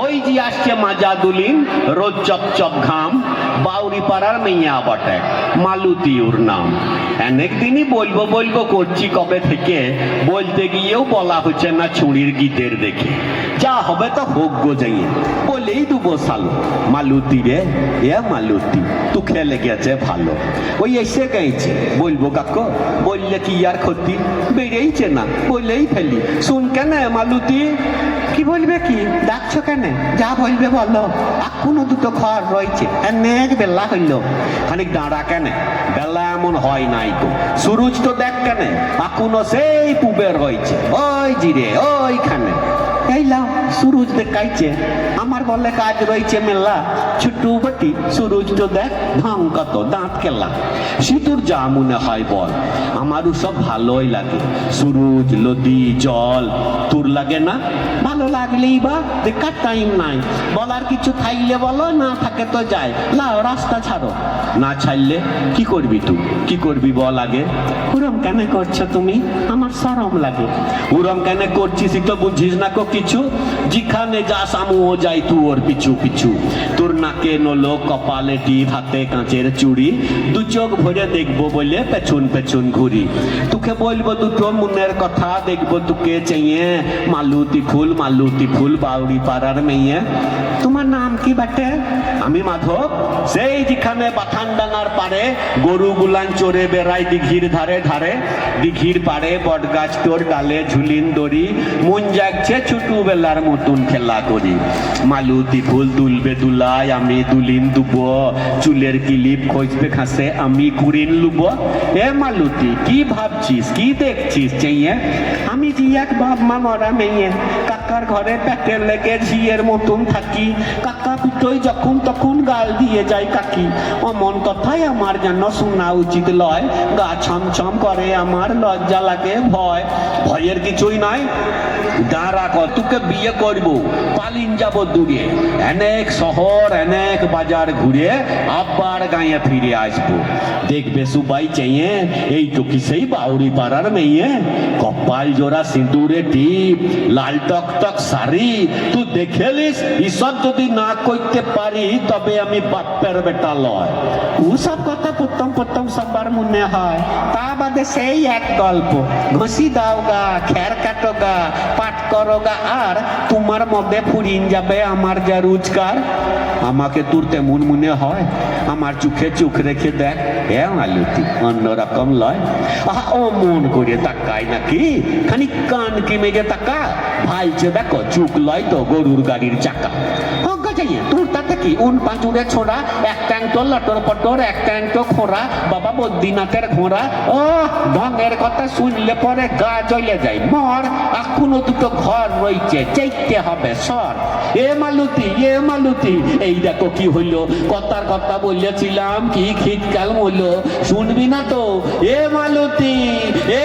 ওই যে আসছে মাজা দুলিন রোজ চপ চপ ঘাম বাউরি পাড়ার মেয়া বটে মালুতি ওর নাম অনেকদিনই বলব বলব করছি কবে থেকে, বলতে গিয়েও বলা হচ্ছে না ছুরির গীতের দেখে। যা হবে তো হোক গো যাইয়ে বলেই দুবো সালো। মালুতি রে, এ মালুতি তু খেলে গেছে ভালো। ওই এসে গেছে বলব কাকো, বললে কি আর ক্ষতি? বেড়েইছে না, বলেই ফেলি। শুন কেন মালুতি। কি বলবে কি? ডাকছো কেন? যা বলবে বলো। এখনও দুটো ঘর রয়েছে। অনেক বেলা হইল। খানিক দাঁড়া কেন? বেলা এমন হয় নাই তো সুরুজ তো দেখ কেন? এখনও সেই পুবের হয়েছে ওই জিরে, ওইখানে। লাও সুরুজ দেখাইছে আমার বলে কাজ রয়েছে মেলা। ছোট্টু বাটি সুরুজ তো দেখ ঢং কত, দাঁত কেলা। সিঁদুর যা মনে হয় বল, আমারও সব ভালোই লাগে। সুরুজ নদী জল, তোর লাগে না? ভালো লাগলেই বা দেখার টাইম নাই। বলার কিছু থাকলে বলো, না থাকে তো যায়। লাও, রাস্তা ছাড়ো। না ছাড়লে কি করবি তুই? কি করবি বল আগে? পুরম কেন করছ তুমি? আমার সরম লাগে। উরম কেন করছিস তো বুঝিস না কো কিছু যেখানে যাস আমিও যাই তু ওর পিছু পিছু। তোর নাকে নলো কপালে টিপ হাতে কাঁচের চুড়ি। দু চোখ ভরে দেখব বলে পেছন পেছন ঘুরি। তোকে বলব দুটো মনের কথা, দেখব তোকে চাইয়ে মালুতি ফুল মালুতি ফুল বাউরি পাড়ার মেয়ে। তোমার নাম কি বাটে? আমি মাধব। সেই যেখানে বাথান ডাঙার পারে গরু গুলান চড়ে বেড়াই দিঘির ধারে ধারে। দিঘির পারে বট গাছ তোর ডালে ঝুলিন দড়ি। মন জাগছে বেলার মতন খেলা করি। মালুতি ফুল দুলবে দুলাই আমি দুলিন দুব। চুলের কিলিপ খোঁজবে খাসে, আমি কুড়িন লুব। এ মালুতি, কি ভাবছিস, কি দেখছিস চেয়ে আমি যে এক বাপ মা মরা মেয়ে কাকার ঘরে পেটের লেগে ঝিয়ের মতন থাকি। কাকা পিটই যখন তখন গাল দিয়ে যায় কাকি। অমন কথাই আমার যেন শোনা উচিত লয়। গা ছম ছম করে আমার লজ্জা লাগে ভয়। ভয়ের কিছুই নাই। দাঁড়া কর, তোকে বিয়ে করব। পালিন যাব দূরে। অনেক শহর, অনেক বাজার ঘুরে আবার গায়ে ফিরে আসব। দেখবে সুবাই চাইয়ে এই তো কি সেই বাউরি পাড়ার মেয়ে। কপাল জোড়া সিঁদুরে টিপ, লাল টক টক শাড়ি তুই দেখেলিস? ঈশ্বর যদি না করতে পারি, তবে আমি বাপের বেটা লয়। ওসব কথা প্রথম প্রথম সবার মনে হয়। তা বাদে সেই এক গল্প। ঘষি দাও গা, খের কাটো গা, পাট করো গা আর তোমার মধ্যে ফুরিন যাবে আমার যা রোজগার। আমাকে তোর তেমন মনে হয়। আমার চোখে চোখ রেখে দেখ। এ আলুতি অন্যরকম লয়। আহা, ও মন করে তাকায় নাকি? খানি কান কি মেজে তাকা। ভাইছে দেখো, চোখ লয় তো গরুর গাড়ির চাকা। বদ্রীনাথের ঘোড়া। ও কথা শুনলে পরে গা যায়। মর, এখনও দুটো ঘর রয়েছে চাইতে হবে সর। এ মালুতি এ মালুতি, এই দেখো কি হইল। কথার কথা বলেছিলাম, কি শীতকাল হইল শুনবি না তো? এ মালুতি, এ